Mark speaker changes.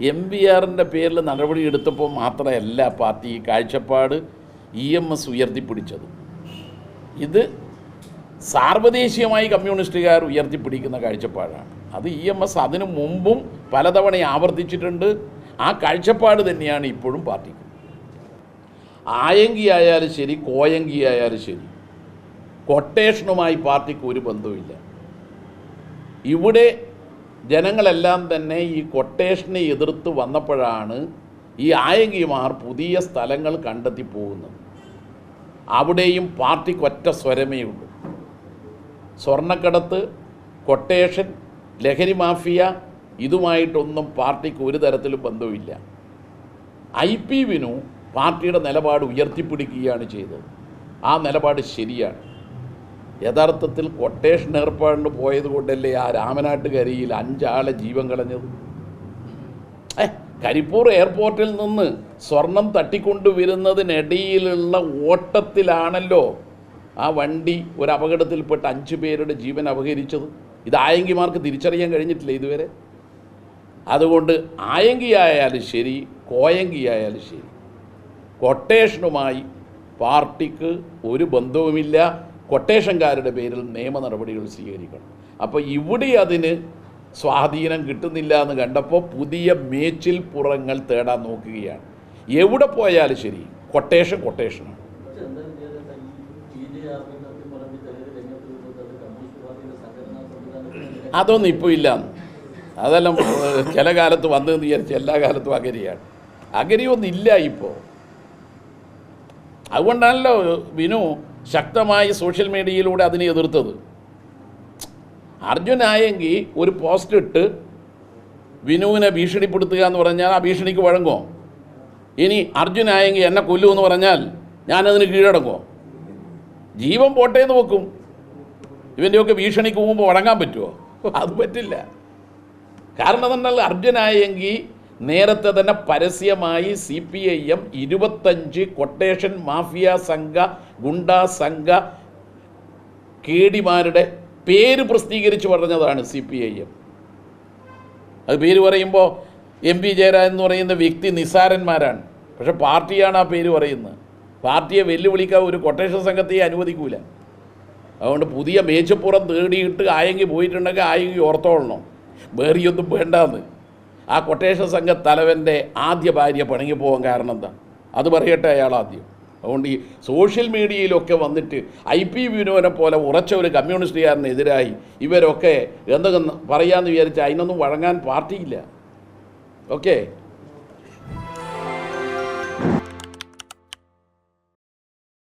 Speaker 1: M B ആറിന്റെ പേരിൽ നടപടി എടുത്തപ്പോൾ മാത്രമല്ല പാർട്ടി ഈ കാഴ്ചപ്പാട് ഇ എം എസ് ഉയർത്തിപ്പിടിച്ചത്. ഇത് സാർവദേശീയമായി കമ്മ്യൂണിസ്റ്റുകാർ ഉയർത്തിപ്പിടിക്കുന്ന കാഴ്ചപ്പാടാണ്. അത് ഇ എം എസ് അതിനു മുമ്പും പലതവണ ആവർത്തിച്ചിട്ടുണ്ട്. ആ കാഴ്ചപ്പാട് തന്നെയാണ് ഇപ്പോഴും പാർട്ടിക്ക്. ആയങ്കി ആയാലും ശരി കോയങ്കി ആയാലും ശരി കൊട്ടേഷനുമായി പാർട്ടിക്ക് ഒരു ബന്ധവുമില്ല. ഇവിടെ ജനങ്ങളെല്ലാം തന്നെ ഈ കൊട്ടേഷനെ എതിർത്ത് വന്നപ്പോഴാണ് ഈ ആയങ്കിമാർ പുതിയ സ്ഥലങ്ങൾ കണ്ടെത്തി പോകുന്നത്. അവിടെയും പാർട്ടിക്ക് ഒറ്റ സ്വരമേ ഉള്ളൂ. സ്വർണക്കടത്ത് കൊട്ടേഷൻ ലഹരി മാഫിയ ഇതുമായിട്ടൊന്നും പാർട്ടിക്ക് ഒരു തരത്തിലും ബന്ധമില്ല ഐ പി വിനു പാർട്ടിയുടെ നിലപാട് ഉയർത്തിപ്പിടിക്കുകയാണ് ചെയ്തത്. ആ നിലപാട് ശരിയാണ്. യഥാർത്ഥത്തിൽ കൊട്ടേഷൻ ഏർപ്പാടിന് പോയത് കൊണ്ടല്ലേ ആ രാമനാട്ടുകരയിൽ അഞ്ചാളെ ജീവൻ കളഞ്ഞത്? ഏ കരിപ്പൂർ എയർപോർട്ടിൽ നിന്ന് സ്വർണം തട്ടിക്കൊണ്ടുവരുന്നതിനിടയിലുള്ള ഓട്ടത്തിലാണല്ലോ ആ വണ്ടി ഒരു അപകടത്തിൽപ്പെട്ട് അഞ്ച് പേരുടെ ജീവൻ അപഹരിച്ചത്. ഇത് ആയങ്കിമാർക്ക് തിരിച്ചറിയാൻ കഴിഞ്ഞിട്ടില്ല ഇതുവരെ. അതുകൊണ്ട് ആയങ്കിയായാലും ശരി കോയങ്കി ആയാലും ശരി കൊട്ടേഷനുമായി പാർട്ടിക്ക് ഒരു ബന്ധവുമില്ല. കൊട്ടേഷൻകാരുടെ പേരിൽ നിയമ നടപടികൾ സ്വീകരിക്കണം. അപ്പോൾ ഇവിടെ അതിന് സ്വാധീനം കിട്ടുന്നില്ല എന്ന് കണ്ടപ്പോൾ പുതിയ മേച്ചിൽ പുറങ്ങൾ തേടാൻ നോക്കുകയാണ്. എവിടെ പോയാലും ശരി കൊട്ടേഷൻ കൊട്ടേഷനാണ്. അതൊന്നും ഇപ്പോൾ ഇല്ല. അതെല്ലാം ചില കാലത്ത് വന്നതെന്ന് വിചാരിച്ച് എല്ലാ കാലത്തും അഗരിയാണ് അഗരിയൊന്നും ഇല്ല ഇപ്പോൾ അതുകൊണ്ടാണല്ലോ വിനു ശക്തമായി സോഷ്യൽ മീഡിയയിലൂടെ അതിനെ എതിർത്തത്. അർജുനായെങ്കിൽ ഒരു പോസ്റ്റ് ഇട്ട് വിനുവിനെ ഭീഷണിപ്പെടുത്തുക എന്ന് പറഞ്ഞാൽ ആ ഭീഷണിക്ക് വഴങ്ങുമോ ഇനി അർജുനായെങ്കിൽ എന്നെ കൊല്ലുമെന്ന് പറഞ്ഞാൽ ഞാനതിന് കീഴടങ്ങുമോ ജീവൻ പോട്ടെ എന്ന് വെക്കും. ഇവന്റെയൊക്കെ ഭീഷണിക്ക് മുമ്പ് വഴങ്ങാൻ പറ്റുമോ അത് പറ്റില്ല. കാരണം എന്നാൽ അർജുനായെങ്കിൽ നേരത്തെ തന്നെ പരസ്യമായി സി പി ഐ എം ഇരുപത്തഞ്ച് കൊട്ടേഷൻ മാഫിയ സംഘ ഗുണ്ട സംഘ കേടിമാരുടെ പേര് പ്രസിദ്ധീകരിച്ച് പറഞ്ഞതാണ് സി പി ഐ എം. അത് പേര് പറയുമ്പോൾ എം പി ജയരാജൻ എന്ന് പറയുന്ന വ്യക്തി നിസ്സാരന്മാരാണ്. പക്ഷെ പാർട്ടിയാണ് ആ പേര് പറയുന്നത്. പാർട്ടിയെ വെല്ലുവിളിക്കാൻ ഒരു കൊട്ടേഷൻ സംഘത്തെ അനുവദിക്കൂല. അതുകൊണ്ട് പുതിയ മേച്ചപ്പുറം തേടിയിട്ട് ആയെങ്കിൽ പോയിട്ടുണ്ടെങ്കിൽ ആയെങ്കിൽ ഓർത്തോളണം. വേറിയൊന്നും വേണ്ടാന്ന്. ആ കൊട്ടേഷൻ സംഘ തലവന്റെ ആദ്യ ഭാര്യ പണങ്ങി പോകാൻ കാരണം എന്താ? അത് പറയട്ടെ അയാൾ ആദ്യം അതുകൊണ്ട് ഈ സോഷ്യൽ മീഡിയയിലൊക്കെ വന്നിട്ട് ഐ പി വിനോനെ പോലെ ഉറച്ച ഒരു കമ്മ്യൂണിസ്റ്റുകാരനെതിരായി ഇവരൊക്കെ എന്തൊക്കെ പറയാമെന്ന് വിചാരിച്ചാൽ അതിനൊന്നും വഴങ്ങാൻ പാർട്ടിയില്ല. ഓക്കെ?